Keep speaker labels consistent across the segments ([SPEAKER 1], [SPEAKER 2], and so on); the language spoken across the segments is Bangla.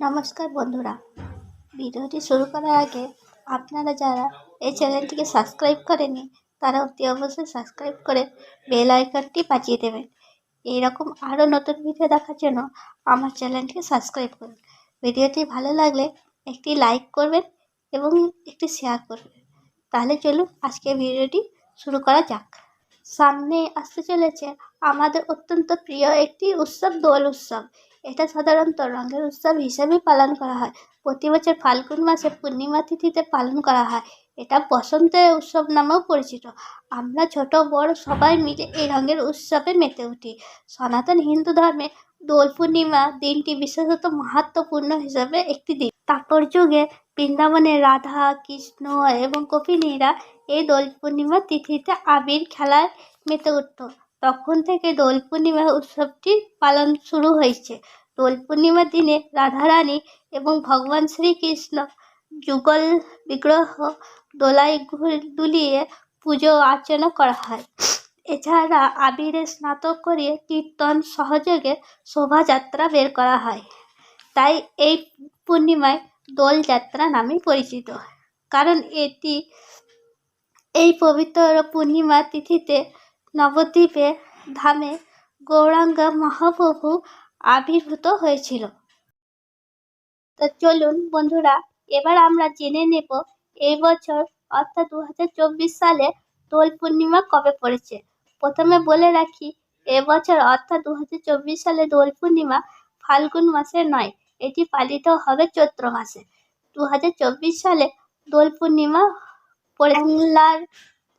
[SPEAKER 1] নমস্কার বন্ধুরা। ভিডিওটি শুরু করার আগে আপনারা যারা এই চ্যানেলটিকে সাবস্ক্রাইব করেনি তারা অতি অবশ্যই সাবস্ক্রাইব করে বেল আইকনটি বাজিয়ে দেবেন। এইরকম আরও নতুন ভিডিও দেখার জন্য আমার চ্যানেলটিকে সাবস্ক্রাইব করুন। ভিডিওটি ভালো লাগলে একটি লাইক করবেন এবং একটি শেয়ার করবেন। তাহলে চলুন আজকে ভিডিওটি শুরু করা যাক। সামনে আসতে চলেছে আমাদের অত্যন্ত প্রিয় একটি উৎসব, দোল উৎসব। এটা সাধারণত রঙের উৎসব হিসেবে পালন করা হয়। প্রতি বছর ফাল্গুন মাসে পূর্ণিমা তিথিতে পালন করা হয়। এটা বসন্তের উৎসব নামেও পরিচিত। আমরা ছোট, বড় সবাই মিলে এই রঙের উৎসবে মেতে উঠি। সনাতন হিন্দু ধর্মে দোল পূর্ণিমা দিনটি বিশেষত মাহাত্মপূর্ণ হিসাবে একটি দিন। তারপর যুগে বৃন্দাবনে রাধা, কৃষ্ণ এবং কপিনীরা এই দোল পূর্ণিমা তিথিতে আবির খেলায় মেতে উঠত। তখন থেকে দোল পূর্ণিমা উৎসবটি পালন শুরু হয়েছে। দোল পূর্ণিমার দিনে রাধারানী এবং ভগবান শ্রীকৃষ্ণ যুগল বিগ্রহ দোলায় দুলিয়ে পুজো অর্চনা করা হয়। এছাড়া আবিরে স্নাতক করিয়ে কীর্তন সহযোগে শোভাযাত্রা বের করা হয়। তাই এই পূর্ণিমায় দোলযাত্রা নামে পরিচিত। কারণ এটি এই পবিত্র পূর্ণিমা তিথিতে নবদ্বীপে ধামে গৌরাঙ্গ মহাপ্রভু আবির্ভূত হয়েছিল। তো চলুন বন্ধুরা, এবার আমরা জেনে নেব এই বছর, অর্থাৎ দু হাজার চব্বিশ সালে দোল পূর্ণিমা কবে পড়েছে। প্রথমে বলে রাখি এবছর অর্থাৎ দু হাজার চব্বিশ সালে দোল পূর্ণিমা ফাল্গুন মাসে নয়, এটি পালিত হবে চৈত্র মাসে। দু হাজার চব্বিশ সালে দোল পূর্ণিমা বাংলার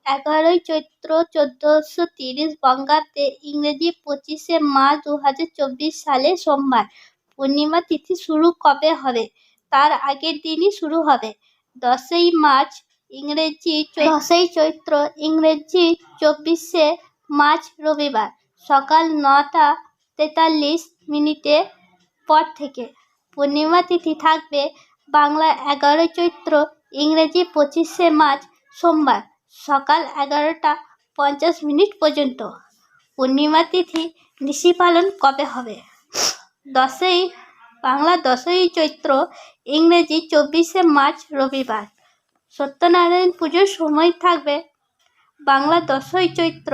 [SPEAKER 1] এগারোই চৈত্র চোদ্দোশো তিরিশ বঙ্গাব্দে ইংরেজি পঁচিশে মার্চ দু হাজার চব্বিশ সালে সোমবার। পূর্ণিমা তিথি শুরু কবে হবে? তার আগের দিনই শুরু হবে। দশই মার্চ ইংরেজি দশই চৈত্র ইংরেজি চব্বিশে মার্চ রবিবার। সকাল নটা তেতাল্লিশ মিনিটে পর থেকে। পূর্ণিমা তিথি থাকবে বাংলা এগারোই চৈত্র ইংরেজি পঁচিশে মার্চ সোমবার। সকাল এগারোটা পঞ্চাশ মিনিট পর্যন্ত। পূর্ণিমা তিথি নিশি পালন কবে হবে? দশই, বাংলা দশই চৈত্র, ইংরেজি চব্বিশে মার্চ, রবিবার। সত্যনারায়ণ পুজোর সময় থাকবে। বাংলা দশই চৈত্র,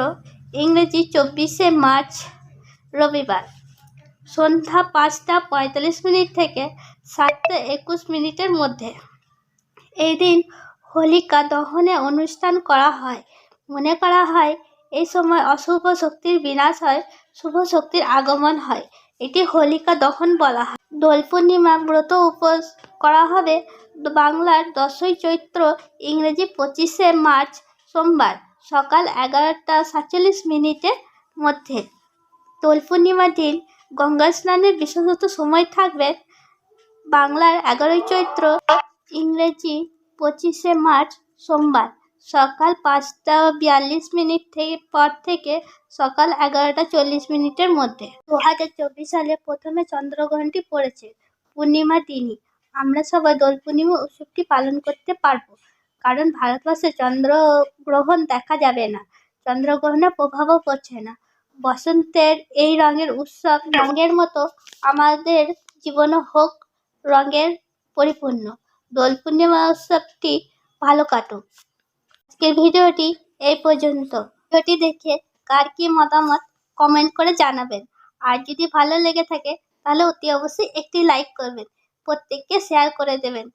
[SPEAKER 1] ইংরেজি চব্বিশে মার্চ, রবিবার। সন্ধ্যা পাঁচটা পঁয়তাল্লিশ মিনিট থেকে সাতটা একুশ মিনিটের মধ্যে। এই দিন হোলিকা দহনে অনুষ্ঠান করা হয়। মনে করা হয় এই সময় অশুভ শক্তির বিনাশ হয়, শুভ শক্তির আগমন হয়। এটি হোলিকা দহন বলা হয়। দোল পূর্ণিমা ব্রত উপোস করা হবে বাংলার দশই চৈত্র ইংরেজি পঁচিশে মার্চ সোমবার সকাল এগারোটা সাতচল্লিশ মিনিটের মধ্যে। দোল পূর্ণিমার দিন গঙ্গা স্নানের বিশেষত সময় থাকবে বাংলার এগারোই চৈত্র ইংরেজি পঁচিশে মার্চ সোমবার সকাল পাঁচটা বিয়াল্লিশ মিনিট থেকে পর থেকে সকাল এগারোটা চল্লিশ মিনিটের মধ্যে। দু হাজার চব্বিশ সালে প্রথমে চন্দ্রগ্রহণটি পড়েছে, পূর্ণিমা দিনই। আমরা সবাই দোল পূর্ণিমা উৎসবটি পালন করতে পারব, কারণ ভারতবর্ষে চন্দ্রগ্রহণ দেখা যাবে না, চন্দ্রগ্রহণের প্রভাবও পড়ছে না। বসন্তের এই রঙের উৎসব রঙের মতো আমাদের জীবনও হোক রঙের পরিপূর্ণ। দোল পূর্ণিমা উৎসবটি ভালো কাটুক। আজকের ভিডিওটি এই পর্যন্ত। ভিডিওটি দেখে কার কী মতামত কমেন্ট করে জানাবেন। আর যদি ভালো লেগে থাকে, তাহলে অতি অবশ্যই একটি লাইক করবেন। প্রত্যেককে শেয়ার করে দেবেন।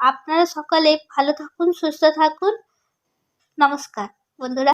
[SPEAKER 1] আপনারা সকলে ভালো থাকুন, সুস্থ থাকুন। নমস্কার। বন্ধুরা